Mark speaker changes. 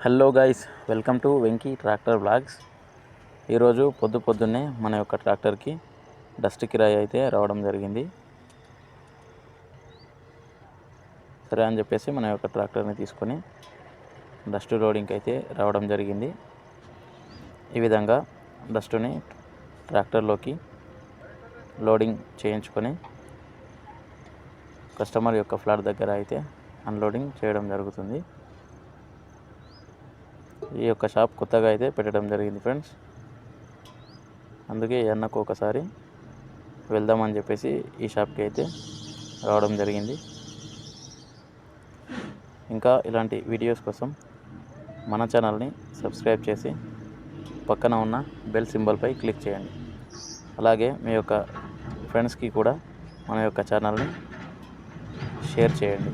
Speaker 1: Hello guys welcome to Venky tractor blogs ఈరోజు పొద్దు పొద్దున్నే మన యొక్క ట్రాక్టర్కి డస్ట్ కిరాయి అయితే రావడం జరిగింది. సరే అని చెప్పేసి మన యొక్క ట్రాక్టర్ని తీసుకొని డస్ట్ లోడింగ్కి అయితే రావడం జరిగింది. ఈ విధంగా డస్ట్ని ట్రాక్టర్లోకి లోడింగ్ చేయించుకొని కస్టమర్ యొక్క ఫ్లాట్ దగ్గర అయితే అన్లోడింగ్ చేయడం జరుగుతుంది. ఈ యొక్క షాప్ కొత్తగా అయితే పెట్టడం జరిగింది ఫ్రెండ్స్. అందుకే అన్నకు ఒకసారి వెళ్దామని చెప్పేసి ఈ షాప్కి అయితే రావడం జరిగింది. ఇంకా ఇలాంటి వీడియోస్ కోసం మన ఛానల్ని సబ్స్క్రైబ్ చేసి పక్కన ఉన్న బెల్ సింబల్పై క్లిక్ చేయండి. అలాగే మీ యొక్క ఫ్రెండ్స్కి కూడా మన యొక్క ఛానల్ని షేర్ చేయండి.